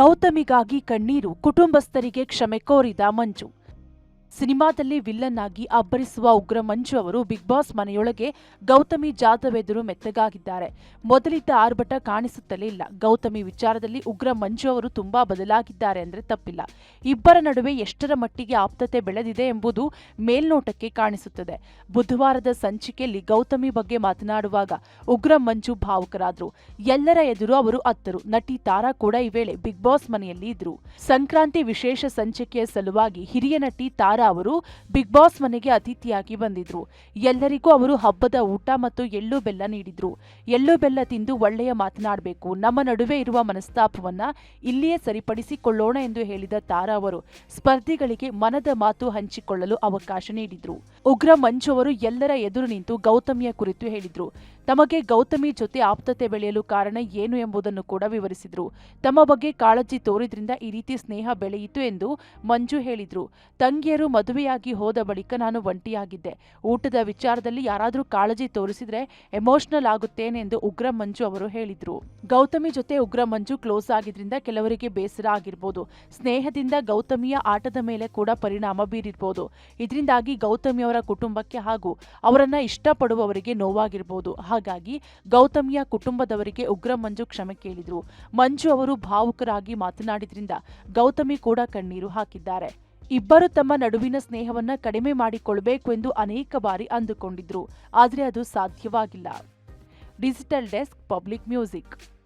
ಗೌತಮಿಗಾಗಿ ಕಣ್ಣೀರು ಕುಟುಂಬಸ್ಥರಿಗೆ ಕ್ಷಮೆ ಕೋರಿದ ಮಂಜು. ಸಿನಿಮಾದಲ್ಲಿ ವಿಲ್ಲನ್ ಆಗಿ ಅಬ್ಬರಿಸುವ ಉಗ್ರ ಮಂಜು ಅವರು ಬಿಗ್ ಬಾಸ್ ಮನೆಯೊಳಗೆ ಗೌತಮಿ ಜಾಧವ್ ಎದುರು ಮೆತ್ತಗಾಗಿದ್ದಾರೆ. ಮೊದಲಿದ್ದ ಆರ್ಭಟ ಕಾಣಿಸುತ್ತಲೇ ಇಲ್ಲ. ಗೌತಮಿ ವಿಚಾರದಲ್ಲಿ ಉಗ್ರ ಮಂಜು ಅವರು ತುಂಬಾ ಬದಲಾಗಿದ್ದಾರೆ ಅಂದ್ರೆ ತಪ್ಪಿಲ್ಲ. ಇಬ್ಬರ ನಡುವೆ ಎಷ್ಟರ ಮಟ್ಟಿಗೆ ಆಪ್ತತೆ ಬೆಳೆದಿದೆ ಎಂಬುದು ಮೇಲ್ನೋಟಕ್ಕೆ ಕಾಣಿಸುತ್ತದೆ. ಬುಧವಾರದ ಸಂಚಿಕೆಯಲ್ಲಿ ಗೌತಮಿ ಬಗ್ಗೆ ಮಾತನಾಡುವಾಗ ಉಗ್ರ ಮಂಜು ಭಾವುಕರಾದ್ರು. ಎಲ್ಲರ ಎದುರು ಅವರು ಅತ್ತರು. ನಟಿ ತಾರಾ ಕೂಡ ಈ ವೇಳೆ ಬಿಗ್ ಬಾಸ್ ಮನೆಯಲ್ಲಿ ಇದ್ರು. ಸಂಕ್ರಾಂತಿ ವಿಶೇಷ ಸಂಚಿಕೆಯ ಸಲುವಾಗಿ ಹಿರಿಯ ನಟಿ ತಾರಾ ಅವರು ಬಿಗ್ ಬಾಸ್ ಮನೆಗೆ ಅತಿಥಿಯಾಗಿ ಬಂದಿದ್ರು. ಎಲ್ಲರಿಗೂ ಅವರು ಹಬ್ಬದ ಊಟ ಮತ್ತು ಎಳ್ಳು ಬೆಲ್ಲ ನೀಡಿದ್ರು. ಎಳ್ಳು ಬೆಲ್ಲ ತಿಂದು ಒಳ್ಳೆಯ ಮಾತನಾಡಬೇಕು. ನಮ್ಮ ನಡುವೆ ಇರುವ ಮನಸ್ತಾಪವನ್ನ ಇಲ್ಲಿಯೇ ಸರಿಪಡಿಸಿಕೊಳ್ಳೋಣ ಎಂದು ಹೇಳಿದ ತಾರಾ ಅವರು ಸ್ಪರ್ಧಿಗಳಿಗೆ ಮನದ ಮಾತು ಹಂಚಿಕೊಳ್ಳಲು ಅವಕಾಶ ನೀಡಿದ್ರು. ಉಗ್ರ ಮಂಜು ಅವರು ಎಲ್ಲರ ಎದುರು ನಿಂತು ಗೌತಮಿಯ ಕುರಿತು ಹೇಳಿದ್ರು. ತಮಗೆ ಗೌತಮಿ ಜೊತೆ ಆಪ್ತತೆ ಬೆಳೆಯಲು ಕಾರಣ ಏನು ಎಂಬುದನ್ನು ಕೂಡ ವಿವರಿಸಿದ್ರು. ತಮ್ಮ ಬಗ್ಗೆ ಕಾಳಜಿ ತೋರಿದ್ರಿಂದ ಈ ರೀತಿ ಸ್ನೇಹ ಬೆಳೆಯಿತು ಎಂದು ಮಂಜು ಹೇಳಿದ್ರು. ತಂಗಿಯರು ಮದುವೆಯಾಗಿ ಹೋದ ಬಳಿಕ ನಾನು ಒಂಟಿಯಾಗಿದ್ದೆ. ಊಟದ ವಿಚಾರದಲ್ಲಿ ಯಾರಾದರೂ ಕಾಳಜಿ ತೋರಿಸಿದ್ರೆ ಎಮೋಷನಲ್ ಆಗುತ್ತೇನೆ ಎಂದು ಉಗ್ರ ಮಂಜು ಅವರು ಹೇಳಿದ್ರು. ಗೌತಮಿ ಜೊತೆ ಉಗ್ರ ಮಂಜು ಕ್ಲೋಸ್ ಆಗಿದ್ರಿಂದ ಕೆಲವರಿಗೆ ಬೇಸರ ಆಗಿರ್ಬೋದು. ಸ್ನೇಹದಿಂದ ಗೌತಮಿಯ ಆಟದ ಮೇಲೆ ಕೂಡ ಪರಿಣಾಮ ಬೀರಿರ್ಬೋದು. ಇದರಿಂದಾಗಿ ಗೌತಮಿಯವರ ಕುಟುಂಬಕ್ಕೆ ಹಾಗೂ ಅವರನ್ನ ಇಷ್ಟಪಡುವವರಿಗೆ ನೋವಾಗಿರ್ಬೋದು. ಹಾಗಾಗಿ ಗೌತಮಿಯ ಕುಟುಂಬದವರಿಗೆ ಉಗ್ರ ಮಂಜು ಕ್ಷಮೆ ಕೇಳಿದ್ರು. ಮಂಜು ಅವರು ಭಾವುಕರಾಗಿ ಮಾತನಾಡಿದ್ರಿಂದ ಗೌತಮಿ ಕೂಡ ಕಣ್ಣೀರು ಹಾಕಿದ್ದಾರೆ. ಇಬ್ಬರು ತಮ್ಮ ನಡುವಿನ ಸ್ನೇಹವನ್ನ ಕಡಿಮೆ ಮಾಡಿಕೊಳ್ಳಬೇಕು ಎಂದು ಅನೇಕ ಬಾರಿ ಅಂದುಕೊಂಡಿದ್ರು, ಆದರೆ ಅದು ಸಾಧ್ಯವಾಗಿಲ್ಲ. Digital desk, public music.